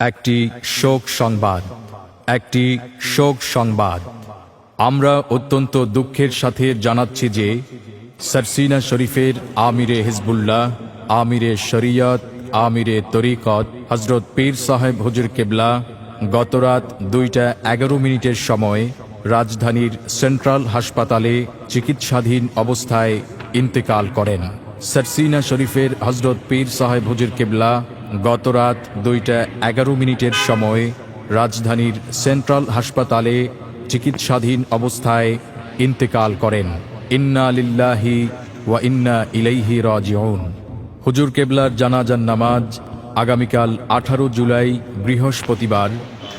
একটি শোক সংবাদ, একটি শোক সংবাদ। আমরা অত্যন্ত দুঃখের সাথে জানাচ্ছি যে সরসিনা শরীফের আমিরে হিজবুল্লাহ, আমিরে শরিয়ত, আমিরে তরিকত হজরত পীর সাহেব হুজুর কেবলা গতরাত দুইটা এগারো মিনিটের সময় রাজধানীর সেন্ট্রাল হাসপাতালে চিকিৎসাধীন অবস্থায় ইন্তেকাল করেন। সরসিনা শরীফের হজরত পীর সাহেব হুজুর কেবলা গতরাত দুইটা এগারো মিনিটের সময় রাজধানীর সেন্ট্রাল হাসপাতালে চিকিৎসাধীন অবস্থায় ইন্তেকাল করেন। ইন্না লিল্লাহি ওয়া ইন্না ইলাইহি রাজিউন। হুজুর কেবলার জানাজান নামাজ আগামীকাল আঠারো জুলাই বৃহস্পতিবার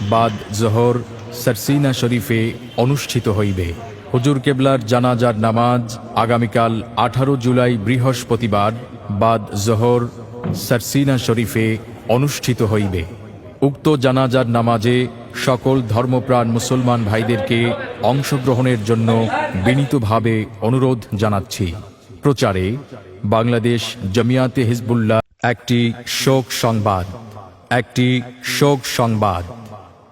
বাদ জোহর সরসিনা শরীফে অনুষ্ঠিত হইবে। হুজুর কেবলার জানাজার নামাজ আগামীকাল আঠারো জুলাই বৃহস্পতিবার বাদ জোহর সরসিনা শরীফে অনুষ্ঠিত হইবে। উক্ত জানাজার নামাজে সকল ধর্মপ্রাণ মুসলমান ভাইদেরকে অংশগ্রহণের জন্য বিনীতভাবে অনুরোধ জানাচ্ছি। প্রচারে বাংলাদেশ জমিয়াতে হিজবুল্লাহ একটি শোক সংবাদ। একটি শোক সংবাদ।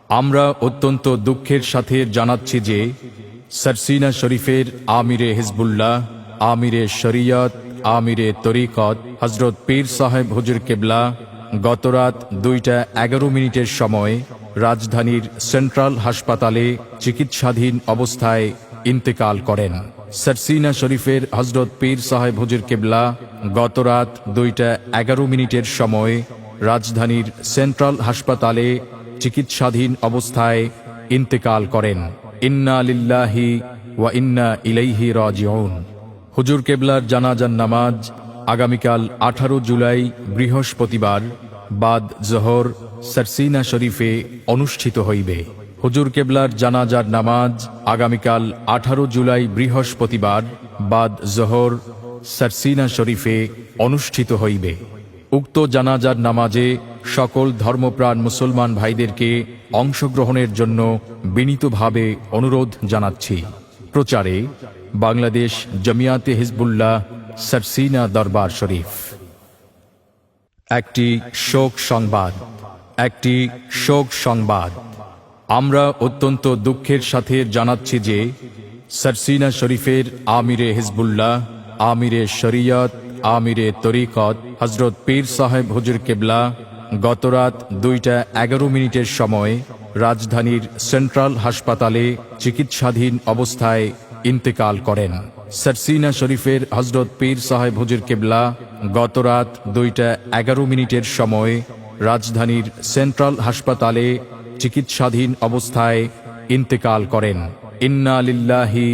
আমরা অত্যন্ত দুঃখের সাথে জানাচ্ছি যে সরসিনা শরীফের আমিরে হিজবুল্লাহ, আমিরে শরিয়ত আমিরে তরিকত হজরত পীর সাহেব হুজুর কেবলা গতরাত দুইটা এগারো মিনিটের সময় রাজধানীর সেন্ট্রাল হাসপাতালে চিকিৎসাধীন অবস্থায় ইন্তেকাল করেন। সরসিনা শরীফের হজরত পীর সাহেব হুজুর কেবলা গতরাত দুইটা এগারো মিনিটের সময় রাজধানীর সেন্ট্রাল হাসপাতালে চিকিৎসাধীন অবস্থায় ইন্তেকাল করেন। ইন্না লিল্লাহি ওয়া ইন্না ইলাইহি রাজিউন। হুজুর কেবলার জানাজান নামাজ আগামীকাল আঠারো জুলাই বৃহস্পতিবার বাদ জহর সরসিনা শরীফে অনুষ্ঠিত হইবে। হুজুর কেবলার জানাজার নামাজ আগামীকাল আঠারো জুলাই বৃহস্পতিবার বাদ জহর সরসিনা শরীফে অনুষ্ঠিত হইবে। উক্ত জানাজার নামাজে সকল ধর্মপ্রাণ মুসলমান ভাইদেরকে অংশগ্রহণের জন্য বিনীতভাবে অনুরোধ জানাচ্ছি। প্রচারে বাংলাদেশ জমিয়াতে হিজবুল্লাহ সরসিনা দরবার শরীফ। একটি শোক সংবাদ, একটি শোক সংবাদ। আমরা অত্যন্ত দুঃখের সাথে জানাচ্ছি যে সরসিনা শরীফের আমিরে হিজবুল্লাহ, আমিরে শরিয়ত, আমিরে তরিকত হজরত পীর সাহেব হুজুর কেবলা গতরাত দুইটা এগারো মিনিটের সময় রাজধানীর সেন্ট্রাল হাসপাতালে চিকিৎসাধীন অবস্থায় ইন্তেকাল করেন। সরসিনা শরীফের হজরত পীর সাহেব হুজুর কেবলা গতরাত দুইটা এগারো মিনিটের সময় রাজধানীর সেন্ট্রাল হাসপাতালে চিকিৎসাধীন অবস্থায় ইন্তেকাল করেন। ইন্না লিল্লাহি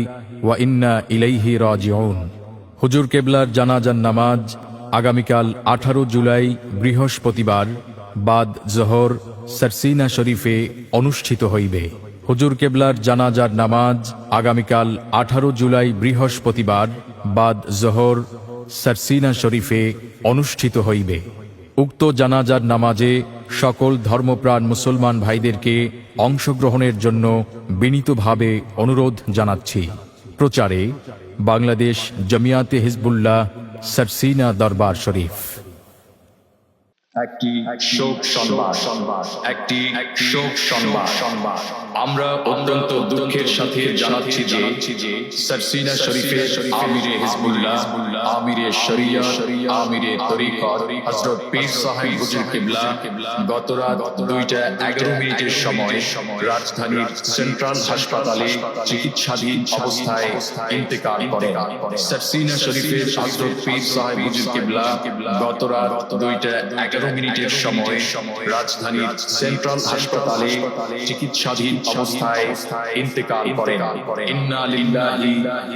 ওয়া ইন্না ইলাইহি রাজিউন। হুজুর কেবলার জানাজান নামাজ আগামীকাল আঠারো জুলাই বৃহস্পতিবার বাদ জহর সরসিনা শরীফে অনুষ্ঠিত হইবে। হুজুর কেবলার জানাজার নামাজ আগামীকাল আঠারো জুলাই বৃহস্পতিবার বাদ জহর সরসিনা শরীফে অনুষ্ঠিত হইবে। উক্ত জানাজার নামাজে সকল ধর্মপ্রাণ মুসলমান ভাইদেরকে অংশগ্রহণের জন্য বিনীতভাবে অনুরোধ জানাচ্ছি। প্রচারে বাংলাদেশ জমিয়াতে হিজবুল্লাহ সরসিনা দরবার শরীফ। একটি শোক সংবাদ, একটি শোক সংবাদ। আমরা অত্যন্ত দুঃখের সাথে জানাচ্ছি যে সরসিনা শরীফের আমিরে হিজবুল্লাহ, আমিরে শরিয়া আমিরে তরিকত, হযরত পীর সাহেব হুজুর কিবলা, গত রাত 2টা 11 মিনিটের সময় রাজধানীর সেন্ট্রাল হাসপাতালে চিকিৎসাধীন অবস্থায় ইন্তেকাল করেন। সরসিনা শরীফের হযরত পীর সাহেব হুজুর কিবলা গত রাত 2টা তেরো মিনিটের সময় রাজধানীর সেন্ট্রাল হাসপাতালে চিকিৎসাধীন অবস্থায় ইন্তেকাল করেন। ইন্না লিল্লাহি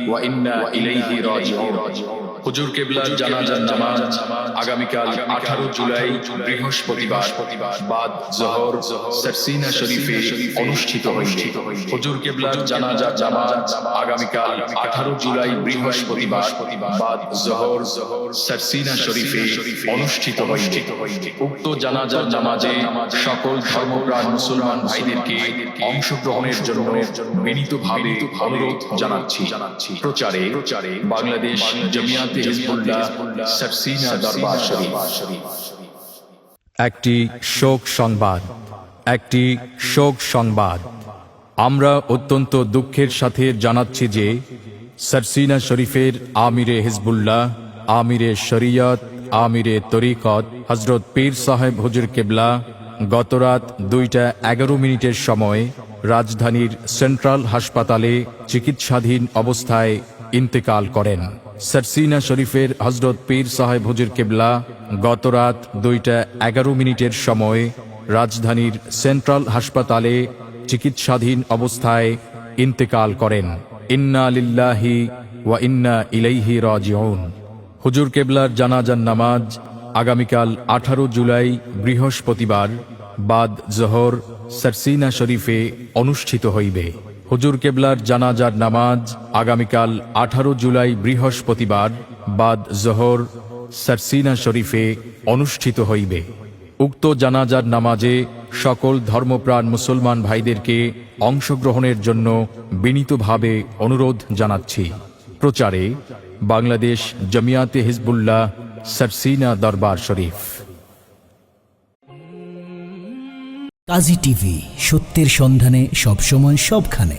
ওয়া ইন্না ইলাইহি রাজিউন। হুজুর কেবলার জানাজার নামাজ আগামীকাল আঠারো জুলাই বৃহস্পতিবার বাদ জহর সরসিনা শরীফে অনুষ্ঠিত হইবে। হুজুর কেবলার জানাজার নামাজ আগামীকাল আঠারো জুলাই বৃহস্পতিবার বাদ জোহর সরসিনা শরীফে অনুষ্ঠিত হইবে। উক্ত জানাজার নামাজে সকল ধর্মপ্রাণ মুসলমান ভাইদেরকে অংশগ্রহণের জন্য বিনীতভাবে অনুরোধ জানাচ্ছি। প্রচারে বাংলাদেশ জমিয়াতে হিজবুল্লাহ দরবার শরীফ একটি শোক সংবাদ একটি শোক সংবাদ। আমরা অত্যন্ত দুঃখের সাথে জানাচ্ছি যে সরসিনা শরীফের আমিরে হিজবুল্লাহ আমিরে শরিয়ত আমিরে তরিকত হজরত পীর সাহেব হুজুর কেবলা গতরাত দুইটা এগারো মিনিটের সময় রাজধানীর সেন্ট্রাল হাসপাতালে চিকিৎসাধীন অবস্থায় ইন্তেকাল করেন। সরসিনা শরীফের হজরত পীর সাহেব হুজুর কেবলা গতরাত দুইটা এগারো মিনিটের সময় রাজধানীর সেন্ট্রাল হাসপাতালে চিকিৎসাধীন অবস্থায় ইন্তেকাল করেন। ইন্না লিল্লাহি ওয়া ইন্না ইলাইহি রাজিউন। হুজুর কেবলার জানাজান নামাজ আগামীকাল আঠারো জুলাই বৃহস্পতিবার বাদ জহর সরসিনা শরীফে অনুষ্ঠিত হইবে। হুজুর কেবলার জানাজার নামাজ আগামীকাল আঠারো জুলাই বৃহস্পতিবার বাদ জহর সরসিনা শরীফে অনুষ্ঠিত হইবে। উক্ত জানাজার নামাজে সকল ধর্মপ্রাণ মুসলমান ভাইদেরকে অংশগ্রহণের জন্য বিনীতভাবে অনুরোধ জানাচ্ছি। প্রচারে বাংলাদেশ জমিয়াতে হিজবুল্লাহ সরসিনা দরবার শরীফ। কাজী টিভি সত্যের সন্ধানে সবসময় সবখানে।